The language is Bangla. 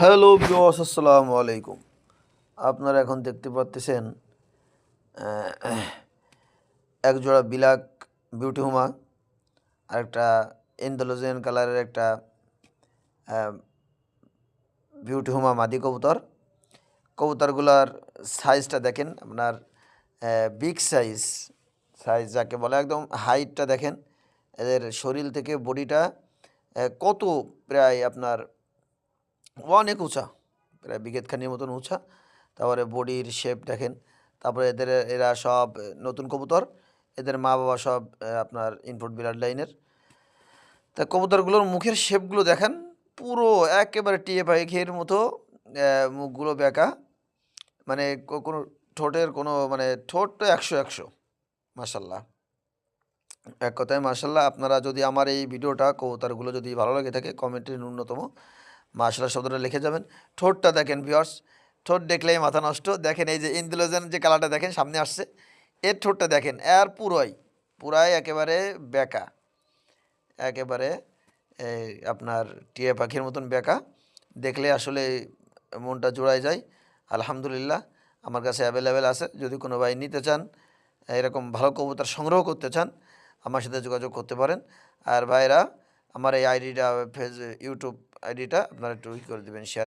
হ্যালো বিওস আসসালামু আলাইকুম। আপনারা এখন দেখতে পাচ্ছেন আহ, এক জোড়া বিলাক বিউটি হুমা আর একটা ইন্দোলজিয়ান কালারের একটা বিউটি হুমা মাদি কবুতর। কবুতরগুলার সাইজটা দেখেন আপনার বিগ সাইজ সাইজ যাকে বলে একদম হাইটটা দেখেন। এদের শরীর থেকে বডিটা কত প্রায় আপনার অনেক উঁচা, প্রায় বিঘেতখানির মতন উঁচা। তারপরে বডির শেপ দেখেন, তারপরে এদের, এরা সব নতুন কবুতর, এদের মা বাবা সব আপনার ইনপুট ব্লাড লাইনের তা কবুতরগুলোর মুখের শেপগুলো দেখেন, পুরো একেবারে টিয়ে পাখির মতো মুখগুলো বেঁকা। মানে কোনো ঠোঁটের কোনো মানে ঠোঁট তো একশো একশো মাসাল্লাহ এক কথায় মার্শাল্লাহ আপনারা যদি আমার এই ভিডিওটা কবুতরগুলো যদি ভালো লাগে থাকে কমেন্টে ন্যূনতম। মার্শাল্লাহ শব্দটা লিখে যাবেন। ঠোঁটটা দেখেন ভিওর্স ঠোঁট দেখলেই মাথা নষ্ট। দেখেন এই যে ইন্দুলোজেন যে কালারটা দেখেন, সামনে আসছে। এর ঠোঁটটা দেখেন, এর পুরোই, পুরাই একেবারে বেকা। একেবারে আপনার টিয়া পাখির মতন বেকা। দেখলে আসলে মনটা জোড়ায় যায়। আলহামদুলিল্লাহ, আমার কাছে অ্যাভেলেবেল আছে। যদি কোনো ভাই নিতে চান, এরকম ভালো কবুতর সংগ্রহ করতে চান, আমার সাথে যোগাযোগ করতে পারেন। আর ভাইরা, আমার এই আইডিটা, ফেস, ইউটিউব আইডিটা আপনারা একটু করে দেবেন শেয়ার